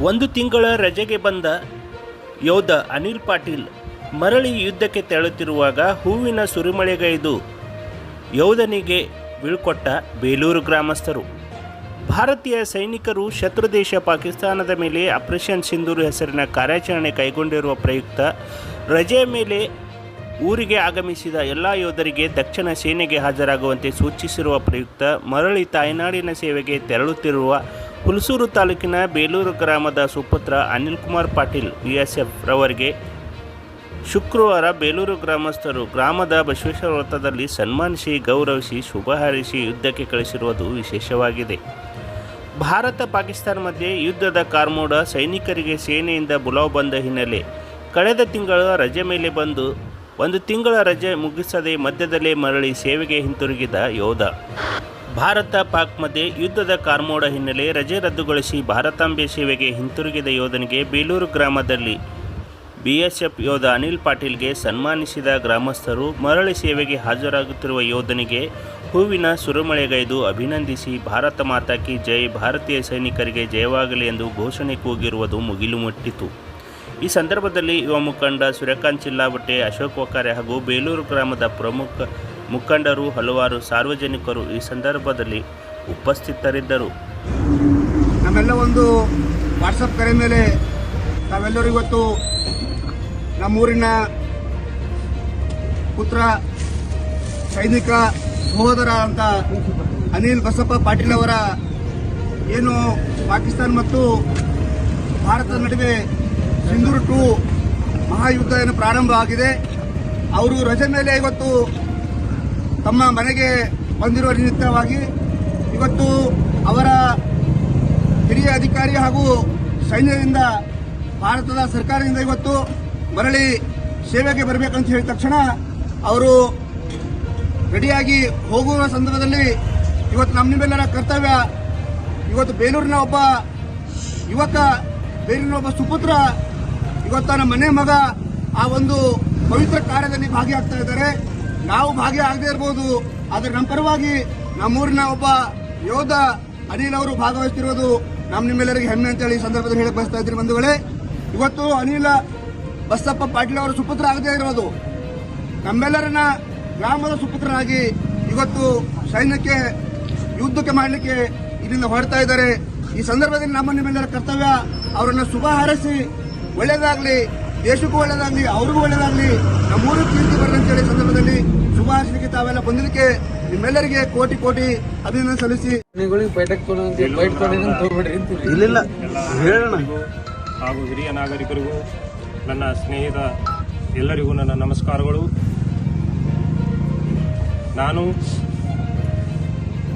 ಒಂದು ತಿಂಗಳ ರಜೆಗೆ ಬಂದ ಯೋಧ ಅನಿಲ್ ಪಾಟೀಲ್ ಮರಳಿ ಯುದ್ಧಕ್ಕೆ ತೆರಳುತ್ತಿರುವಾಗ ಹೂವಿನ ಸುರಿಮಳೆಗೈದು ಯೋಧನಿಗೆ ಬೀಳ್ಕೊಟ್ಟ ಬೇಲೂರು ಗ್ರಾಮಸ್ಥರು. ಭಾರತೀಯ ಸೈನಿಕರು ಶತ್ರು ದೇಶ ಪಾಕಿಸ್ತಾನದ ಮೇಲೆ ಆಪರೇಷನ್ ಸಿಂಧೂರು ಹೆಸರಿನ ಕಾರ್ಯಾಚರಣೆ ಕೈಗೊಂಡಿರುವ ಪ್ರಯುಕ್ತ ರಜೆಯ ಮೇಲೆ ಊರಿಗೆ ಆಗಮಿಸಿದ ಎಲ್ಲ ಯೋಧರಿಗೆ ದಕ್ಷಿಣ ಸೇನೆಗೆ ಹಾಜರಾಗುವಂತೆ ಸೂಚಿಸಿರುವ ಪ್ರಯುಕ್ತ ಮರಳಿ ತಾಯ್ನಾಡಿನ ಸೇವೆಗೆ ತೆರಳುತ್ತಿರುವ ಹುಲಸೂರು ತಾಲೂಕಿನ ಬೇಲೂರು ಗ್ರಾಮದ ಸುಪುತ್ರ ಅನಿಲ್ ಕುಮಾರ್ ಪಾಟೀಲ್ ಬಿಎಸ್ಎಫ್ ರವರಿಗೆ ಶುಕ್ರವಾರ ಬೇಲೂರು ಗ್ರಾಮಸ್ಥರು ಗ್ರಾಮದ ಬಸವೇಶ್ವರ ವೃತ್ತದಲ್ಲಿ ಸನ್ಮಾನಿಸಿ, ಗೌರವಿಸಿ, ಶುಭ ಹಾರೈಸಿ ಯುದ್ಧಕ್ಕೆ ಕಳಿಸಿರುವುದು ವಿಶೇಷವಾಗಿದೆ. ಭಾರತ ಪಾಕಿಸ್ತಾನ ಮಧ್ಯೆ ಯುದ್ಧದ ಕಾರ್ಮೋಡ ಸೈನಿಕರಿಗೆ ಸೇನೆಯಿಂದ ಬುಲಾವ್ ಬಂದ ಹಿನ್ನೆಲೆ ಕಳೆದ ತಿಂಗಳ ರಜೆ ಮೇಲೆ ಬಂದು ಒಂದು ತಿಂಗಳ ರಜೆ ಮುಗಿಸದೆ ಮಧ್ಯದಲ್ಲೇ ಮರಳಿ ಸೇವೆಗೆ ಹಿಂತಿರುಗಿದ ಯೋಧ. ಭಾರತ ಪಾಕ್ ಮಧ್ಯೆ ಯುದ್ಧದ ಕಾರ್ಮೋಡ ಹಿನ್ನೆಲೆ ರಜೆ ರದ್ದುಗೊಳಿಸಿ ಭಾರತಾಂಬೆ ಸೇವೆಗೆ ಹಿಂತಿರುಗಿದ ಯೋಧನಿಗೆ ಬೇಲೂರು ಗ್ರಾಮದಲ್ಲಿ ಬಿಎಸ್ಎಫ್ ಯೋಧ ಅನಿಲ್ ಪಾಟೀಲ್ಗೆ ಸನ್ಮಾನಿಸಿದ ಗ್ರಾಮಸ್ಥರು ಮರಳಿ ಸೇವೆಗೆ ಹಾಜರಾಗುತ್ತಿರುವ ಯೋಧನಿಗೆ ಹೂವಿನ ಸುರುಮಳೆಗೈದು ಅಭಿನಂದಿಸಿ ಭಾರತ ಮಾತಾಕಿ ಜೈ, ಭಾರತೀಯ ಸೈನಿಕರಿಗೆ ಜಯವಾಗಲಿ ಎಂದು ಘೋಷಣೆ ಕೂಗಿರುವುದು ಮುಗಿಲು ಮುಟ್ಟಿತು ಈ ಸಂದರ್ಭದಲ್ಲಿ ಯುವ ಮುಖಂಡ ಸೂರ್ಯಕಾಂತ್ ಚಿಲ್ಲಾಬಟ್ಟೆ ಅಶೋಕ್ ವಕಾರೆ ಹಾಗೂ ಬೇಲೂರು ಗ್ರಾಮದ ಪ್ರಮುಖ ಮುಖಂಡರು ಹಲವಾರು ಸಾರ್ವಜನಿಕರು ಈ ಸಂದರ್ಭದಲ್ಲಿ ಉಪಸ್ಥಿತರಿದ್ದರು. ನಮ್ಮೆಲ್ಲ ಒಂದು ವಾಟ್ಸಪ್ ಕರೆ ಮೇಲೆ ತಾವೆಲ್ಲರೂ ಇವತ್ತು ನಮ್ಮೂರಿನ ಪುತ್ರ, ಸೈನಿಕ ಸಹೋದರ ಅಂತ ಅನಿಲ್ ಬಸಪ್ಪ ಪಾಟೀಲ್ ಅವರ ಏನು ಪಾಕಿಸ್ತಾನ ಮತ್ತು ಭಾರತದ ನಡುವೆ ಸಿಂಧೂರು ಟು ಮಹಾಯುದ್ಧ ಏನು ಪ್ರಾರಂಭ ಆಗಿದೆ. ಅವರು ರಜೆ ಮೇಲೆ ಇವತ್ತು ತಮ್ಮ ಮನೆಗೆ ಬಂದಿರುವ ನಿಮಿತ್ತವಾಗಿ ಇವತ್ತು ಅವರ ಹಿರಿಯ ಅಧಿಕಾರಿ ಹಾಗೂ ಸೈನ್ಯದಿಂದ ಭಾರತದ ಸರ್ಕಾರದಿಂದ ಇವತ್ತು ಮರಳಿ ಸೇವೆಗೆ ಬರಬೇಕಂತ ಹೇಳಿದ ತಕ್ಷಣ ಅವರು ರೆಡಿಯಾಗಿ ಹೋಗುವ ಸಂದರ್ಭದಲ್ಲಿ ಇವತ್ತು ನಮ್ಮ ನಿಮ್ಮೆಲ್ಲರ ಕರ್ತವ್ಯ ಇವತ್ತು ಬೇಲೂರಿನ ಒಬ್ಬ ಯುವಕ, ಬೇಲೂರಿನ ಒಬ್ಬ ಸುಪುತ್ರ, ಇವತ್ತು ನಮ್ಮ ಮನೆ ಮಗ ಆ ಒಂದು ಪವಿತ್ರ ಕಾರ್ಯದಲ್ಲಿ ಭಾಗಿಯಾಗ್ತಾ ಇದ್ದಾರೆ. ನಾವು ಆಗದೇ ಇರಬಹುದು ಆದ್ರೆ ನಮ್ಮ ಪರವಾಗಿ ನಮ್ಮೂರಿನ ಒಬ್ಬ ಯೋಧ ಅನಿಲ್ ಅವರು ಭಾಗವಹಿಸ್ತಿರೋದು ನಮ್ಮ ನಿಮ್ಮೆಲ್ಲರಿಗೆ ಹೆಮ್ಮೆ ಅಂತೇಳಿ ಈ ಸಂದರ್ಭದಲ್ಲಿ ಹೇಳಕ್ ಬಯಸ್ತಾ ಇದ್ದೀನಿ ಬಂಧುಗಳೇ. ಇವತ್ತು ಅನಿಲ ಬಸಪ್ಪ ಪಾಟೀಲ್ ಅವರ ಸುಪುತ್ರ ಆಗದೇ ಇರೋದು. ನಮ್ಮೆಲ್ಲರನ್ನ ಗ್ರಾಮದ ಸುಪುತ್ರನಾಗಿ ಇವತ್ತು ಸೈನ್ಯಕ್ಕೆ, ಯುದ್ಧಕ್ಕೆ ಮಾಡಲಿಕ್ಕೆ ಇಲ್ಲಿಂದ ಹೊರಡ್ತಾ ಇದ್ದಾರೆ. ಈ ಸಂದರ್ಭದಲ್ಲಿ ನಮ್ಮ ನಿಮ್ಮೆಲ್ಲರ ಕರ್ತವ್ಯ ಅವರನ್ನು ಶುಭ ಹಾರೈಸಿ, ಒಳ್ಳೇದಾಗ್ಲಿ. ದೇಶಕ್ಕೂ ಒಳ್ಳೇದಾಗ್ಲಿ ಅವ್ರಿಗೂ ಒಳ್ಳೇದಾಗ್ಲಿ ನಮ್ಮೂರು ಕೀರ್ತಿ ಬರಲಿ ಸಂದರ್ಭದಲ್ಲಿ ಶುಭಾಶಯಕ್ಕೆ ತಾವೆಲ್ಲ ಬಂದಿದ್ದಕ್ಕೆ ನಿಮ್ಮೆಲ್ಲರಿಗೆ ಕೋಟಿ ಕೋಟಿ ಅಭಿನಂದನೆ ಸಲ್ಲಿಸಿ. ಇಲ್ಲ ಹೇಳೋಣ. ಹಾಗೂ ಹಿರಿಯ ನಾಗರಿಕರಿಗೂ ನನ್ನ ಸ್ನೇಹಿತ ಎಲ್ಲರಿಗೂ ನನ್ನ ನಮಸ್ಕಾರಗಳು. ನಾನು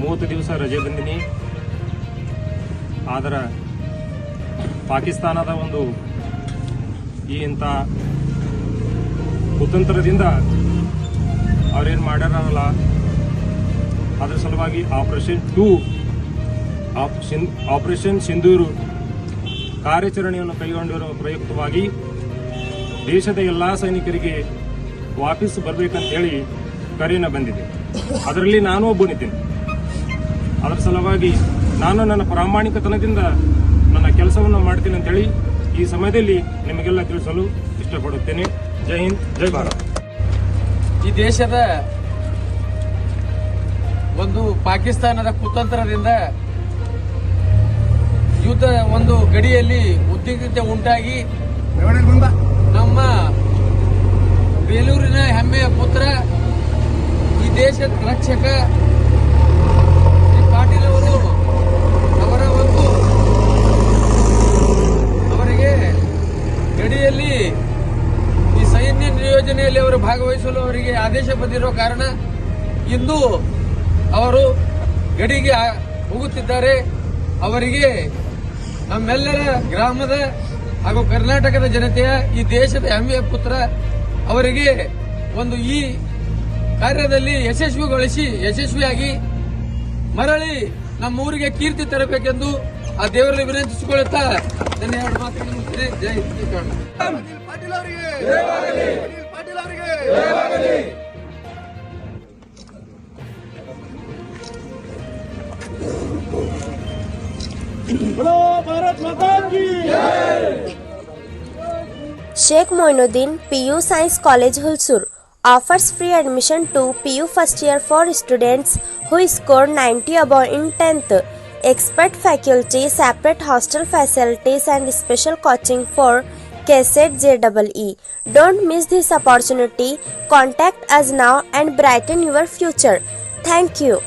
ಮೂವತ್ತು ದಿವಸ ರಜೆ ಬಂದಿನಿ. ಆದರೆ ಪಾಕಿಸ್ತಾನದ ಒಂದು ಈ ಇಂಥ ಕುತಂತ್ರದಿಂದ ಅವ್ರೇನು ಮಾಡ್ಯಾರಲ್ಲ, ಅದರ ಸಲುವಾಗಿ ಆಪರೇಷನ್ ಟೂ ಆಪರೇಷನ್ ಸಿಂಧೂರು ಕಾರ್ಯಾಚರಣೆಯನ್ನು ಕೈಗೊಂಡಿರುವ ಪ್ರಯುಕ್ತವಾಗಿ ದೇಶದ ಎಲ್ಲ ಸೈನಿಕರಿಗೆ ವಾಪಸ್ ಬರಬೇಕಂತ ಹೇಳಿ ಕರೆಯನ್ನು ಬಂದಿದೆ. ಅದರಲ್ಲಿ ನಾನು ಒಬ್ಬನಿದ್ದೇನೆ. ಅದರ ಸಲುವಾಗಿ ನಾನು ನನ್ನ ಪ್ರಾಮಾಣಿಕತನದಿಂದ ನನ್ನ ಕೆಲಸವನ್ನು ಮಾಡ್ತೀನಿ ಅಂತೇಳಿ ಈ ಸಮಯದಲ್ಲಿ ನಿಮಗೆಲ್ಲ ತಿಳಿಸಲು ಇಷ್ಟಪಡುತ್ತೇನೆ. ಜೈ ಹಿಂದ್, ಜೈ ಭಾರತ್. ಈ ದೇಶದ ಒಂದು ಪಾಕಿಸ್ತಾನದ ಕುತಂತ್ರದಿಂದ ಯುದ್ಧ ಒಂದು ಗಡಿಯಲ್ಲಿ ಉದ್ವಿಗ್ನತೆ ಉಂಟಾಗಿ ನಮ್ಮ ಬೇಲೂರಿನ ಹೆಮ್ಮೆಯ ಪುತ್ರ, ಈ ದೇಶದ ರಕ್ಷಕ ಶ್ರೀ ಪಾಟೀಲ್ ಅವರು ಅವರ ಒಂದು ಅವರಿಗೆ ಗಡಿಯಲ್ಲಿ ಈ ಸೈನ್ಯ ನಿಯೋಜನೆಯಲ್ಲಿ ಭಾಗವಹಿಸಲು ಅವರಿಗೆ ಆದೇಶ ಬಂದಿರೋ ಕಾರಣ ಇಂದು ಅವರು ಗಡಿಗೆ ಹೋಗುತ್ತಿದ್ದಾರೆ. ಅವರಿಗೆ ನಮ್ಮೆಲ್ಲರ ಗ್ರಾಮದ ಹಾಗೂ ಕರ್ನಾಟಕದ ಜನತೆಯ ಈ ದೇಶದ ಹೆಮ್ಮೆಯ ಪುತ್ರ ಅವರಿಗೆ ಒಂದು ಈ ಕಾರ್ಯದಲ್ಲಿ ಯಶಸ್ವಿಗೊಳಿಸಿ ಯಶಸ್ವಿಯಾಗಿ ಮರಳಿ ನಮ್ಮ ಊರಿಗೆ ಕೀರ್ತಿ ತರಬೇಕೆಂದು ಆ ದೇವರಲ್ಲಿ ವಿನಂತಿಸಿಕೊಳ್ಳುತ್ತಾ ನನ್ನ ಎರಡು ಪಾಟೀಲ್ ಜೈ Hind, Sheikh Moinuddin PU science college Hulsur offers free admission to PU first year for students who score 90 above in tenth. Expert faculty separate hostel facilities and special coaching for KSET JEE. Don't miss this opportunity. Contact us now and brighten your future. Thank you.